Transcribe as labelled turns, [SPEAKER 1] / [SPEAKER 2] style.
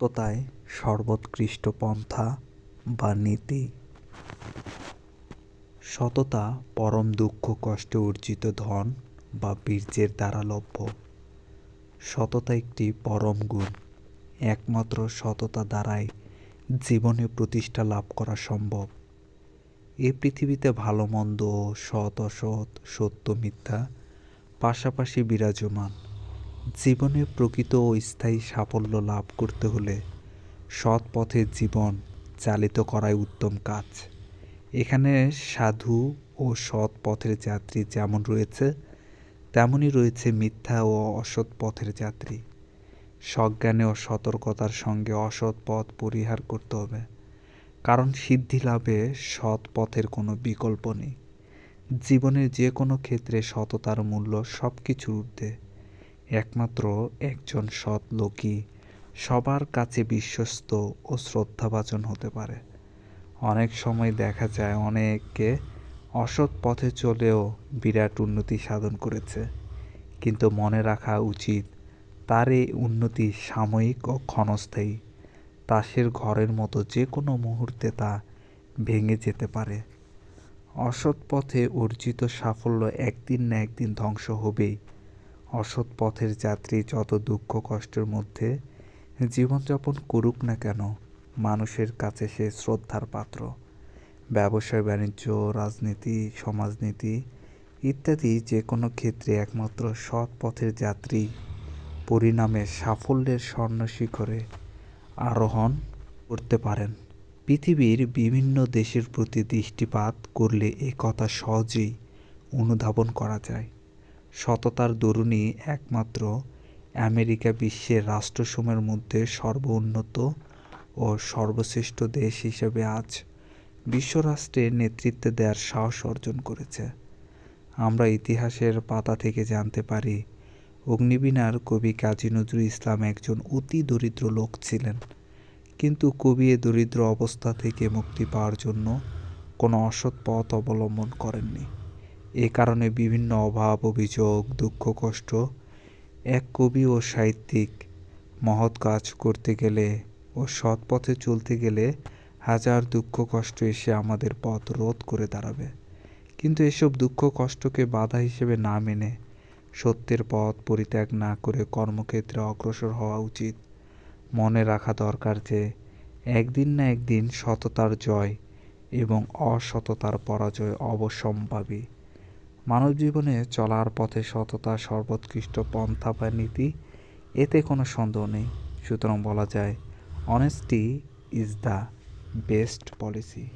[SPEAKER 1] সততায় সর্বোৎকৃষ্ট পন্থা বা নীতি। সততা পরম দুঃখ কষ্টে অর্জিত ধন বা বীর্যের দ্বারা লভ্য। সততা একটি পরম গুণ। একমাত্র সততা দ্বারাই জীবনে প্রতিষ্ঠা লাভ করা সম্ভব। এ পৃথিবীতে ভালো, মন্দ, সৎ, অসৎ, সত্য, মিথ্যা পাশাপাশি বিরাজমান। জীবনে প্রকৃত ও স্থায়ী সাফল্য লাভ করতে হলে সৎ পথে জীবন চালিত করাই উত্তম কাজ। এখানে সাধু ও সৎ পথের যাত্রী যেমন রয়েছে তেমনই রয়েছে মিথ্যা ও অসৎ পথের যাত্রী। সজ্ঞানে ও সতর্কতার সঙ্গে অসৎ পথ পরিহার করতে হবে, কারণ সিদ্ধি লাভে সৎ পথের কোনো বিকল্প নেই। জীবনের যে কোনো ক্ষেত্রে সততার মূল্য সব কিছুর ঊর্ধ্বে। একমাত্র একজন সৎ লোকই সবার কাছে বিশ্বস্ত ও শ্রদ্ধাভাজন হতে পারে। অনেক সময় দেখা যায় অনেকে অসৎ পথে চলেও বিরাট উন্নতি সাধন করেছে, কিন্তু মনে রাখা উচিত তার এই উন্নতি সাময়িক ও ক্ষণস্থায়ী। তাসের ঘরের মতো যে কোনো মুহূর্তে তা ভেঙে যেতে পারে। অসৎ পথে অর্জিত সাফল্য একদিন না একদিন ধ্বংস হবেই। অসৎ পথের যাত্রী যত দুঃখ কষ্টের মধ্যে জীবনযাপন করুক না কেন, মানুষের কাছে সে শ্রদ্ধার পাত্র। ব্যবসা বাণিজ্য, রাজনীতি, সমাজনীতি ইত্যাদি যে কোনো ক্ষেত্রে একমাত্র সৎ পথের যাত্রী পরিণামে সাফল্যের স্বর্ণ শিখরে আরোহণ করতে পারেন। পৃথিবীর বিভিন্ন দেশের প্রতি দৃষ্টিপাত করলে এ কথা সহজেই অনুধাবন করা যায়। সততার দরুণই একমাত্র আমেরিকা বিশ্বের রাষ্ট্রসমূহের মধ্যে সর্বোন্নত ও সর্বশ্রেষ্ঠ দেশ হিসেবে আজ বিশ্বরাষ্ট্রের নেতৃত্ব দেওয়ার সাহস অর্জন করেছে। আমরা ইতিহাসের পাতা থেকে জানতে পারি, অগ্নিবীণার কবি কাজী নজরুল ইসলাম একজন অতি দরিদ্র লোক ছিলেন। কিন্তু কবি এ দরিদ্র অবস্থা থেকে মুক্তি পাওয়ার জন্য কোনো অসৎ পথ অবলম্বন করেননি। এ কারণে বিভিন্ন অভাব, অভিযোগ, দুঃখ, কষ্ট, এক কবি ও সাহিত্যিক মহৎ কাজ করতে গেলে ও সৎ পথে চলতে গেলে হাজার দুঃখ, কষ্ট এসে আমাদের পথ রোধ করে দাঁড়াবে। কিন্তু এসব দুঃখ, কষ্টকে বাধা হিসেবে না মেনে সত্যের পথ পরিত্যাগ না করে কর্মক্ষেত্রে অগ্রসর হওয়া উচিত। মনে রাখা দরকার যে, একদিন না একদিন সততার জয় এবং অসততার পরাজয় অবশ্যম্ভাবী। মানব জীবনে চলার পথে সততা, সর্বোৎকৃষ্ট পন্থা বা নীতি, এতে কোনো সন্দেহ নেই। সুতরাং বলা যায় honesty is the best policy